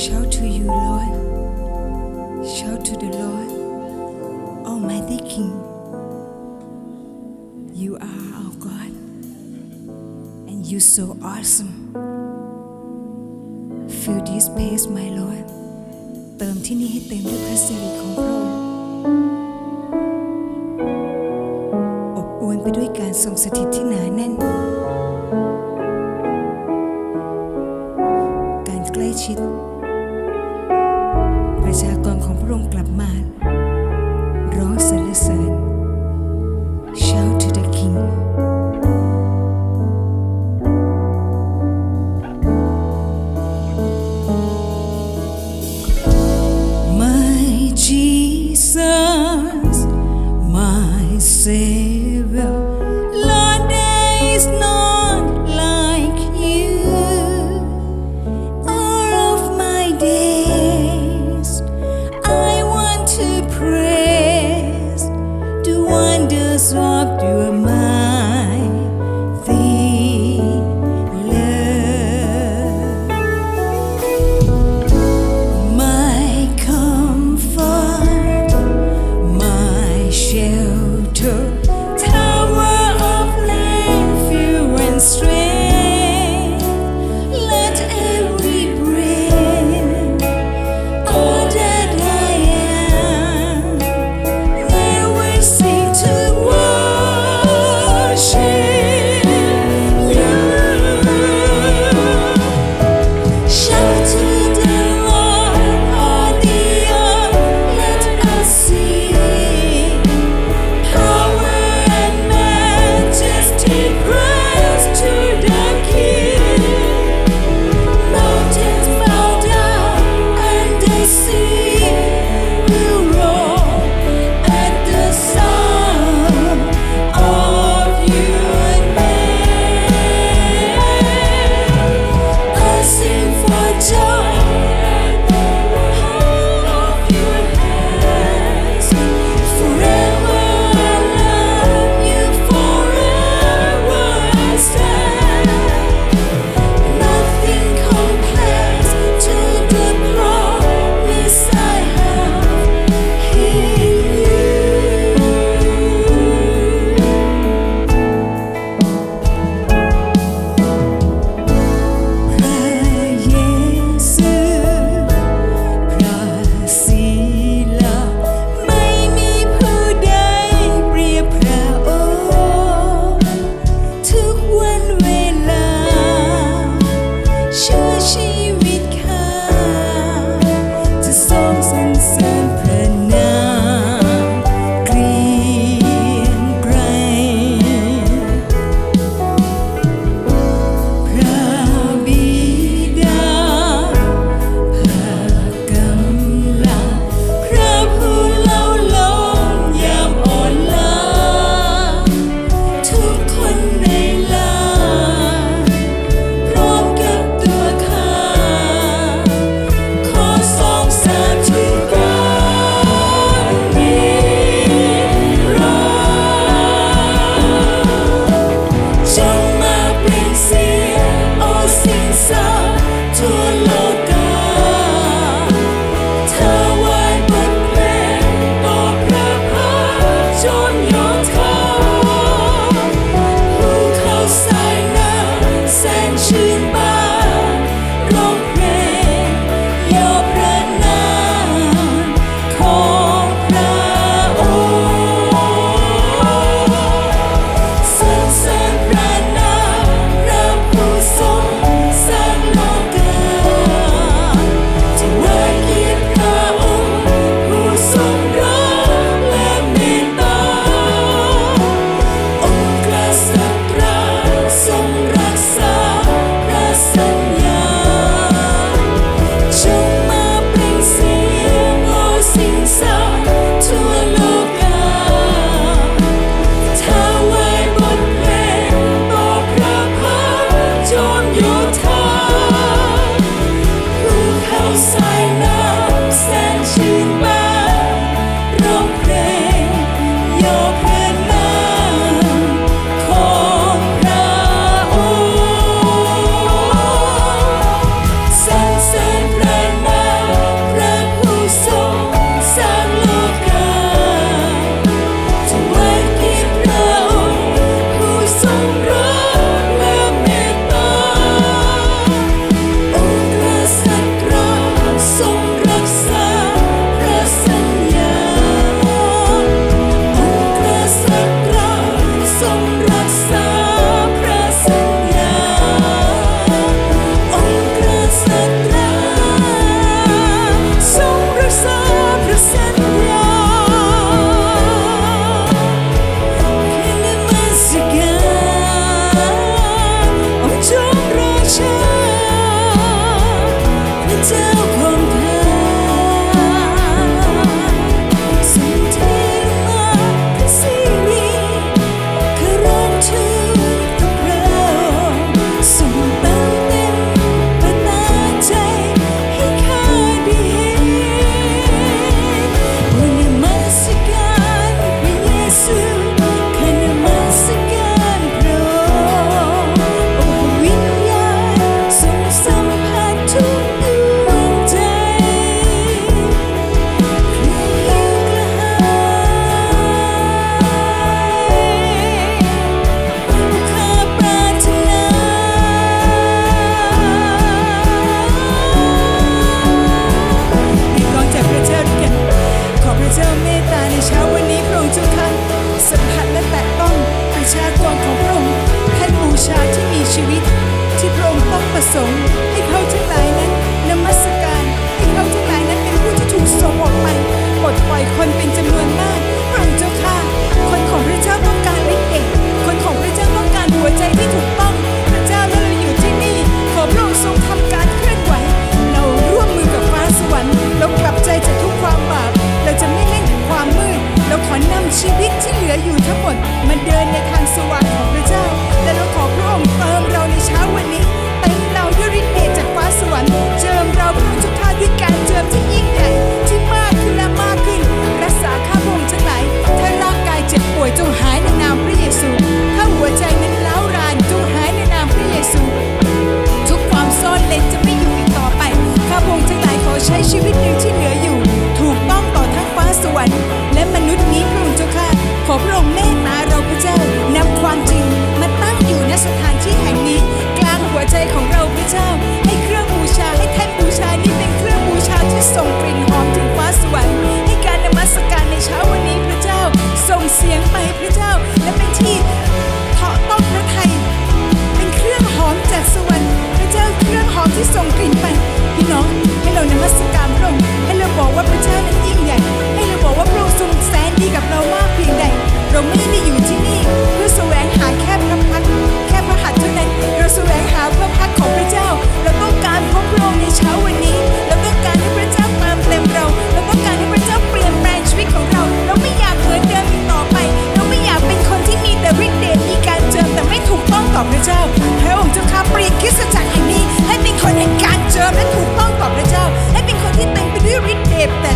Shout to you, Lord. Shout to the Lord, Almighty King. You are our God, and you so awesome. Fill this place, my Lord. เติมที่นี่ให้เต็มด้วยพระสิริของพระองค์อบอวลไปด้วยการทรงสถิตที่หนาแน่น การใกล้ชิด รของพระองค์กลับมา ร้องสรรเสริญ Shout to the King My Jesus, my Savior, coração. คริสตจักรแห่งนี้ ให้เป็นคนแห่งการเจิมและถูกต้องต่อพระเจ้า ให้เป็นคนที่เต็มไปด้วยฤทธิ์เดชแต่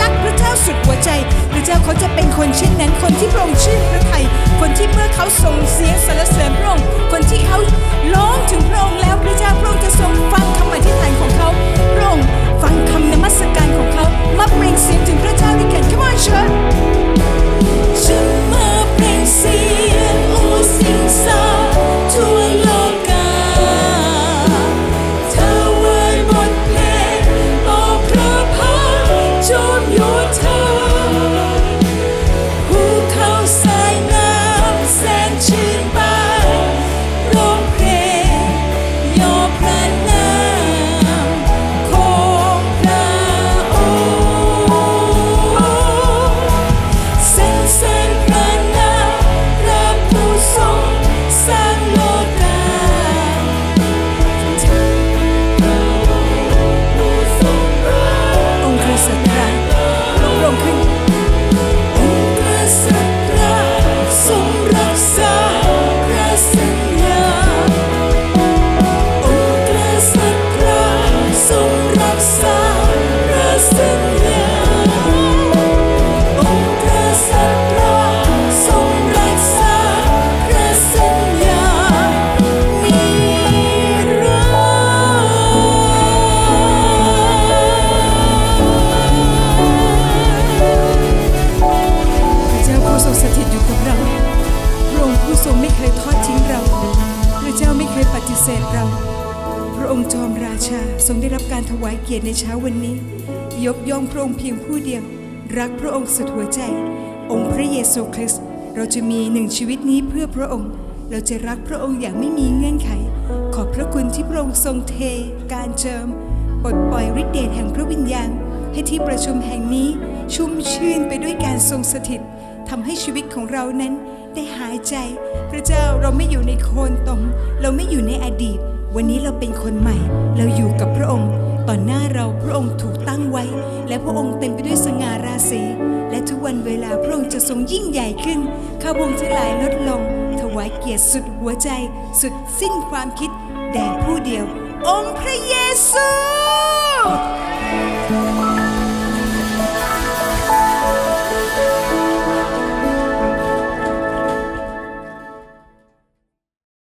รักพระเจ้าสุดหัวใจ พระเจ้าเขาจะเป็นคนเช่นนั้น คนที่พระองค์ชื่นพระทัยคนที่เมื่อเขาส่งเสียงสรรเสริญพระ องค์ผู้ทรงไม่เคยทอดทิ้งเรา พระเจ้าไม่เคยปฏิเสธเรา พระองค์จอมราชาทรงได้รับการถวายเกียรติในเช้าวันนี้ ยกย่องพระองค์เพียงผู้เดียว รักพระองค์สุดหัวใจ องค์พระเยซูคริสต์เราจะมีหนึ่งชีวิตนี้เพื่อพระองค์ เราจะรักพระองค์อย่างไม่มีเงื่อนไข ขอบพระคุณที่พระองค์ทรงเท การเจิมปลดปล่อยฤทธิเดชแห่งพระวิญญาณให้ที่ประชุมแห่งนี้ชุ่มชื่นไปด้วยการทรงสถิตทำให้ชีวิตของเรานั้น ได้หายใจ พระเจ้าเราไม่อยู่ในโคนตม เราไม่อยู่ในอดีต วันนี้เราเป็นคนใหม่ เราอยู่กับพระองค์ ต่อหน้าเราพระองค์ถูกตั้งไว้ และพระองค์เต็มไปด้วยสง่าราศี และทุกวันเวลาพระองค์จะทรงยิ่งใหญ่ขึ้น ข้าพงทั้งหลายลดลง ถวายเกียรติสุดหัวใจ สุดสิ้นความคิด แด่ผู้เดียว องค์พระเยซู